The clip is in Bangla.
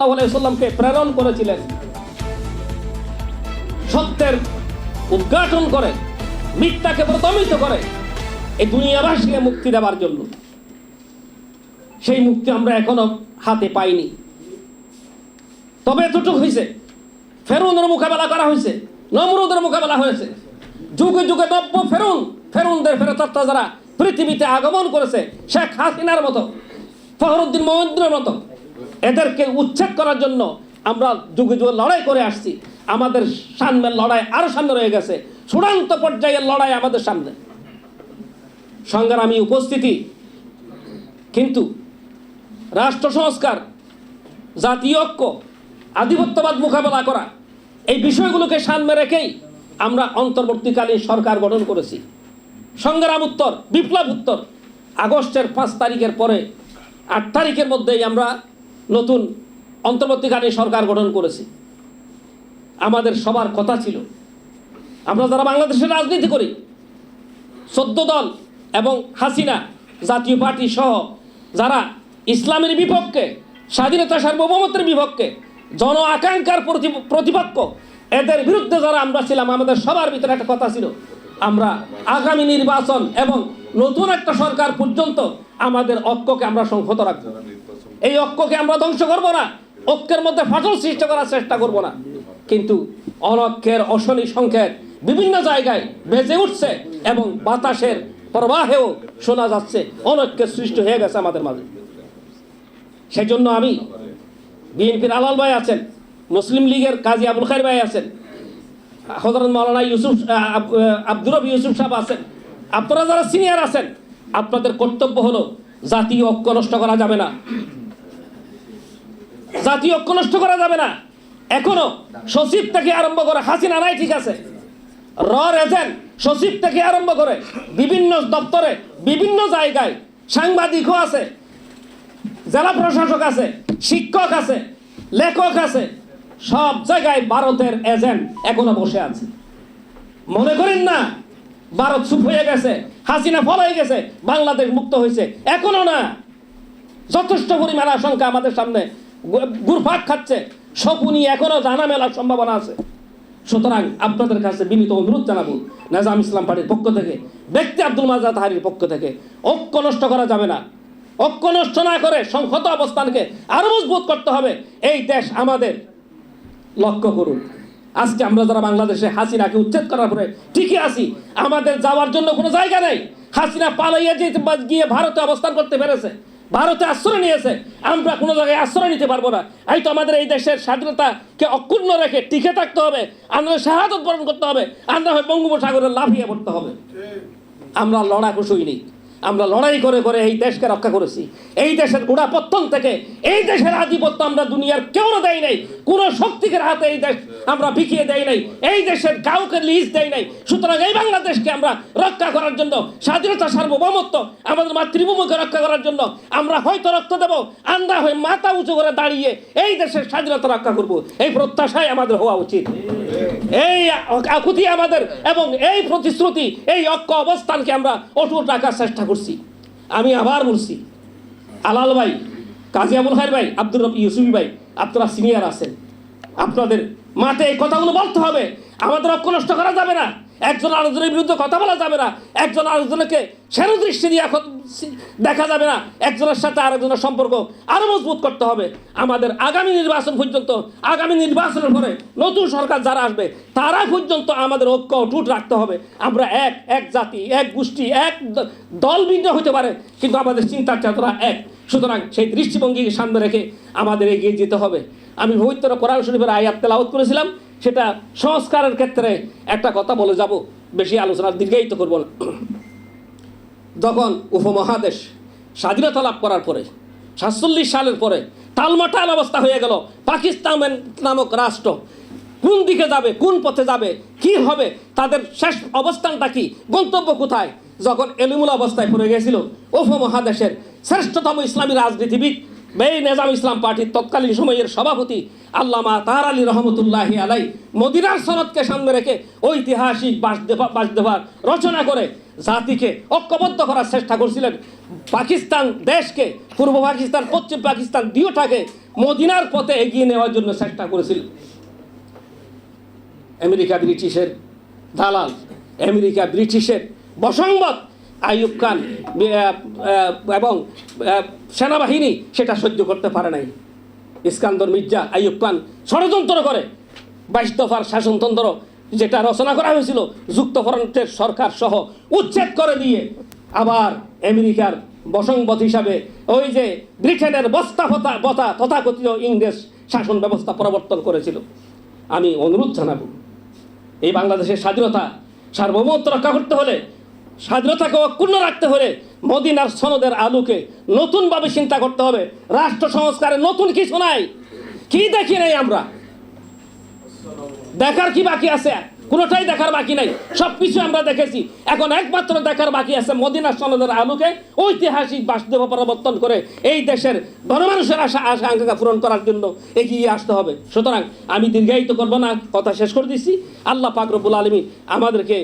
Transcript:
সাল্লামকে প্রেরণ করেছিলেন। সত্যের উদ্ঘাটন করে, মিথ্যাকে প্রদমিত করে এই দুনিয়াবাসীকে মুক্তি দেওয়ার জন্য। সেই মুক্তি আমরা এখনও হাতে পাইনি। তবে এতটুকু হয়েছে ফেরুনের মোকাবেলা করা হয়েছে নমরুদের মোকাবেলা হয়েছে। যুগে যুগে নব্য ফেরুন, ফেরুনদের ফেরতাত্মা যারা পৃথিবীতে আগমন করেছে, শেখ হাসিনার মতো, ফখরুদ্দিন মোহাম্মদের মতো এদেরকে উচ্ছেদ করার জন্য আমরা যুগে যুগে লড়াই করে আসছি। আমাদের সামনের লড়াই আরও সামনে রয়ে গেছে। চূড়ান্ত পর্যায়ের লড়াই আমাদের সামনে। সংগ্রামী উপস্থিতি। কিন্তু রাষ্ট্র সংস্কার, জাতীয় ঐক্য, আধিপত্যবাদ মোকাবেলা করা, এই বিষয়গুলোকে সামনে রেখেই আমরা অন্তর্বর্তীকালীন সরকার গঠন করেছি। সংগ্রাম উত্তর, বিপ্লব উত্তর। আগস্টের পাঁচ তারিখের পরে আট তারিখের মধ্যেই আমরা নতুন অন্তর্বর্তীকালীন সরকার গঠন করেছি। আমাদের সবার কথা ছিল, আমরা যারা বাংলাদেশের রাজনীতি করি, চোদ্দ দল এবং হাসিনা জাতীয় পার্টি সহ যারা ইসলামের বিপক্ষে, স্বাধীনতা সার্বভৌমত্বের বিপক্ষে, জন আকাঙ্ক্ষার প্রতি- প্রতিপক্ষ, এদের বিরুদ্ধে যারা আমরা ছিলাম, আমাদের সবার ভিতরে একটা কথা ছিল, আমরা আগামী নির্বাচন এবং নতুন একটা সরকার পর্যন্ত আমাদের ঐক্যকে আমরা সংহত রাখব। এই ঐক্যকে আমরা ধ্বংস করব না। ঐক্যের মধ্যে ফাটল সৃষ্টি করার চেষ্টা করব না। কিন্তু অনৈক্যের অশনি সংকেত বিভিন্ন জায়গায় বেজে উঠছে এবং বাতাসের প্রবাহেও শোনা যাচ্ছে। অনৈক্যের সৃষ্টি হয়ে গেছে আমাদের মাঝে। সেই জন্য আমি বিএনপির আলাল ভাই আছেন, মুসলিম লীগের কাজী আবুল খাই ভাই আছেন হজরত মৌলানা ইউসুফ আব্দুর রবি ইউসুফ সাহেব আছেন। আপনারা যারা সিনিয়র আছেন, আপনাদের কর্তব্য হলো জাতীয় ঐক্য নষ্ট করা যাবে না। জাতীয় ঐক্য নষ্ট করা যাবে না। এখনও সচিব থেকে আরম্ভ করে হাসিনা নাই ঠিক আছে। র এজেন্ট সচিব থেকে আরম্ভ করে বিভিন্ন দপ্তরে, বিভিন্ন জায়গায় সাংবাদিকও আছে, জেলা প্রশাসক আছে, শিক্ষক আছে, লেখক আছে, সব জায়গায় ভারতের এজেন্ট এখনও বসে আছে। মনে করেন না, ভারত চুপ হয়ে গেছে, হাসিনা ফল হয়ে গেছে, বাংলাদেশ মুক্ত হয়েছে, এখনও না। যথেষ্ট পরিমাণ আশঙ্কা আমাদের সামনে। গু- ঘুরপাক খাচ্ছে। শকুনি এখনও জানা মেলার সম্ভাবনা আছে। সুতরাং আপনাদের কাছে বিনীত অনুরোধ জানাব, নাজাম ইসলাম পার্টির পক্ষ থেকে, ব্যক্তি আব্দুল মাজা তাহারির পক্ষ থেকে, ঐক্য নষ্ট করা যাবে না। ঐক্য নষ্ট না করে সংহত অবস্থানকে আরও মজবুত করতে হবে। এই দেশ আমাদের। লক্ষ্য করুন, আজকে আমরা যারা বাংলাদেশে হাসিনাকে উচ্ছেদ করার পরে ঠিকই আছি, আমাদের যাওয়ার জন্য কোনো জায়গা নেই। হাসিনা পালাইয়া যেতে গিয়ে ভারতে অবস্থান করতে পেরেছে। ভারতে আশ্রয় নিয়েছে আমরা কোনো জায়গায় আশ্রয় নিতে পারব না। এই তো আমাদের এই দেশের স্বাধীনতাকে অক্ষুণ্ণ রেখে টিকে থাকতে হবে আমরা শাহাদত বরণ করতে হবে আমরা হয় বঙ্গোপসাগরে লাফিয়ে পড়তে হবে। আমরা লড়া কুশুইনি আমরা লড়াই করে করে এই দেশকে রক্ষা করেছি। এই দেশের গোড়াপত্তন থেকে এই দেশের আধিপত্য আমরা দুনিয়ার কেউ দেয় নাই। কোনো শক্তিকে হাতে এই দেশ আমরা বিকিয়ে দেয় নাই। এই দেশের কাউকে লিজ দেয় নাই। সুতরাং এই বাংলাদেশকে আমরা রক্ষা করার জন্য, স্বাধীনতা, সার্বভৌমত্ব, আমাদের মাতৃভূমিকে রক্ষা করার জন্য আমরা হয়তো রক্ত দেব আমরা হয়ে মাথা উঁচু করে দাঁড়িয়ে এই দেশের স্বাধীনতা রক্ষা করব। এই প্রত্যাশাই আমাদের হওয়া উচিত। এই আকুতি আমাদের এবং এই প্রতিশ্রুতি, এই অক্ষ অবস্থানকে আমরা অটুট রাখার চেষ্টা করছি। আমি আবার বলছি, আলাল ভাই, কাজী আবুল হাই ভাই, আব্দুর রব ইউসুফি ভাই, আপনারা সিনিয়র আছেন। আপনাদের মাঠে এই কথাগুলো বলতে হবে। আমাদের অক্ষ নষ্ট করা যাবে না। একজন আরেকজনের বিরুদ্ধে কথা বলা যাবে না। একজন আরেকজনকে সেরো দৃষ্টি দিয়ে এখন দেখা যাবে না। একজনের সাথে আরেকজনের সম্পর্ক আরও মজবুত করতে হবে। আমাদের আগামী নির্বাচন পর্যন্ত, আগামী নির্বাচনের পরে নতুন সরকার যারা আসবে, তারা পর্যন্ত আমাদের ঐক্য অটুট রাখতে হবে। আমরা এক এক জাতি, এক গোষ্ঠী, এক দল ভিন্ন হতে পারে, কিন্তু আমাদের চিন্তার চেতনা এক। সুতরাং সেই দৃষ্টিভঙ্গিকে সামনে রেখে আমাদের এগিয়ে যেতে হবে। আমি পবিত্র কোরআন শরীফের আয়াত তেলাওয়াত করেছিলাম। সেটা সংস্কারের ক্ষেত্রে একটা কথা বলে যাব, বেশি আলোচনা দীর্ঘায়িত করব না। যখন উপমহাদেশ স্বাধীনতা লাভ করার পরে, সাতচল্লিশ সালের পরে টালমাটাল অবস্থা হয়ে গেল, পাকিস্তান নামক রাষ্ট্র কোন দিকে যাবে, কোন পথে যাবে, কি হবে, তাদের শেষ অবস্থানটা কি, গন্তব্য কোথায়? যখন এলিমুল অবস্থায় পড়ে গেছিল উপমহাদেশের শ্রেষ্ঠতম ইসলামী রাজনীতিবিদ এই নেজাম ইসলাম পার্টির তৎকালীন সময়ের সভাপতি আল্লামা তাহার আলী রহমতুল্লাহি আলাই মদিনার সনদকে সামনে রেখে ঐতিহাসিক বাসদেবার রচনা করে জাতিকে ঐক্যবদ্ধ করার চেষ্টা করছিলেন। পাকিস্তান দেশকে, পূর্ব পাকিস্তান, পশ্চিম পাকিস্তান দুটাকে মদিনার পথে এগিয়ে নেওয়ার জন্য চেষ্টা করেছিল। আমেরিকা ব্রিটিশের দালাল, আমেরিকা ব্রিটিশের বসংবত আইয়ুব খান এবং সেনাবাহিনী সেটা সহ্য করতে পারে নাই। ইস্কান্দর মির্জা আইয়ুব খান ষড়যন্ত্র করে। বাইশ দফার শাসনতন্ত্র যেটা রচনা করা হয়েছিল, যুক্তফ্রন্টের সরকার সহ উচ্ছেদ করে দিয়ে আবার আমেরিকার বসংবত হিসাবে ওই যে ব্রিটেনের বস্তা ফতা, বতা, তথাকথিত ইংরেজ শাসন ব্যবস্থা প্রবর্তন করেছিল। আমি অনুরোধ জানাব, এই বাংলাদেশের স্বাধীনতা সার্বভৌমত্ব রক্ষা করতে হলে স্বাধীনতাকে অক্ষুণ্ণ রাখতে হলে মদিনার সনদের আলোকে নতুনভাবে চিন্তা করতে হবে। রাষ্ট্র সংস্কারে নতুন কিছু নাই। কি দেখি নাই আমরা? দেখার কি বাকি আছে? কোনোটাই দেখার বাকি নাই। সব কিছু আমরা দেখেছি। এখন একমাত্র দেখার বাকি আছে মদিনার সনদের আলোকে ঐতিহাসিক বাসদেব পরিবর্তন করে এই দেশের গণমানুষের আশা আশা আকাঙ্ক্ষা পূরণ করার জন্য এগিয়ে আসতে হবে। সুতরাং আমি দীর্ঘায়িত করব না। কথা শেষ করে দিচ্ছি। আল্লাহ পাক রব্বুল আলমী আমাদেরকে